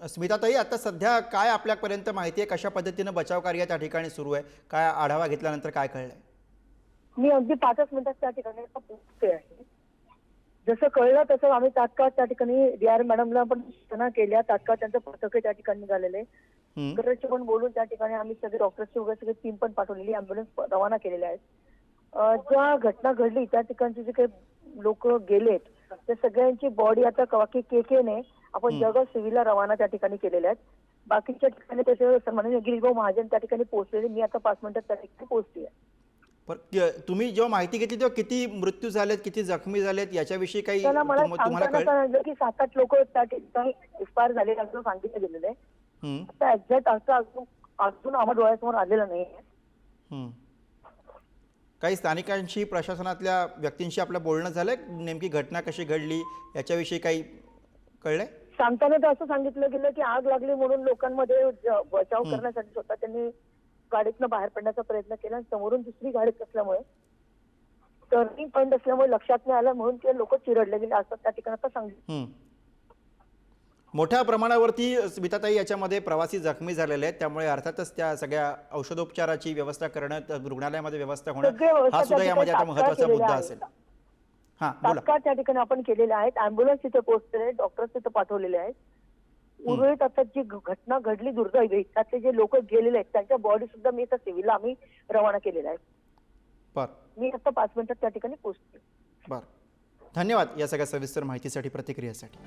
स्मिताताई आता सध्या काय आपल्यापर्यंत माहिती आहे? कशा पद्धतीनं बचाव कार्य त्या ठिकाणी सुरू आहे? काय आढावा घेतल्यानंतर काय कळलंय? मी अगदी पाचच मिनिटात त्या ठिकाणी पोहोचते आहे. जसं कळलं तसं आम्ही तात्काळ त्या ठिकाणी डी आर मॅडमला पण सूचना केल्या. तात्काळ त्यांचं पथक त्या ठिकाणी निघालेले. हं, गरजचे पण बोलून त्या ठिकाणी आम्ही सगळे डॉक्टरची वगैरे सगळे टीम पण पाठवलेली अँब्युलन्स रवाना केलेल्या आहेत. ज्या घटना घडली त्या ठिकाणचे जे काही लोक गेलेत त्या सगळ्यांची बॉडी आता बाकी के के ने आपण. जगात सिव्हिलला रवाना त्या ठिकाणी केलेल्या आहेत. बाकीच्या ठिकाणी त्याचे सन्माननीय गिरीभाऊ महाजन त्या ठिकाणी पोहोचलेले. मी आता पाच मिनिटात त्या ठिकाणी पोहोचते पण क- तुम्ही जेव्हा माहिती घेतली तेव्हा किती मृत्यू झालेत किती जखमी झालेत याच्याविषयी काही मला तुम्हाला की सात आठ लोक त्या ठिकाणी एक्सपायर झालेले असं सांगितलं गेलेलं आहे. आता एक्झॅक्ट असं अजून अजून आम्हा डोळ्यासमोर आलेलं नाही हं. काही स्थानिकांशी प्रशासनातल्या व्यक्तींशी आपलं बोलणं झालंय? नेमकी घटना कशी घडली? याच्याविषयी काही कळलंय? सांगताना तर असं सांगितलं गेलं की आग लागली म्हणून लोकांमध्ये बचाव. करण्यासाठी स्वतः त्यांनी गाडीतनं बाहेर पडण्याचा प्रयत्न केला. आणि समोरून दुसरी गाडीत असल्यामुळे टर्निंग पॉईंट असल्यामुळे लक्षात नाही आलं म्हणून ते लोक चिरडले गेले असं त्या ठिकाणी आता सांगितलं. मोठ्या प्रमाणावरती स्मिताताई याच्यामध्ये प्रवासी जखमी झालेले आहेत. त्यामुळे अर्थातच त्या सगळ्या औषधोपचाराची व्यवस्था करणं रुग्णालयामध्ये व्यवस्था होणं हा सुद्धा यामध्ये आता महत्त्वाचा मुद्दा असेल. तात्काळ त्या ठिकाणी आपण केलेले आहेत. अँब्युलन्स तिथे पोहोचलेले डॉक्टर्स तिथे पाठवलेले आहेत. उर्वरित आता जी घटना घडली दुर्दैवी त्यातले जे लोक गेलेले आहेत त्यांच्या बॉडी सुद्धा मी आता सिव्हिलला आम्ही रवाना केलेल्या आहेत बरं. मी आता पाच मिनिटात त्या ठिकाणी पोहोचते बरं. धन्यवाद या सगळ्या सविस्तर माहितीसाठी प्रतिक्रियेसाठी.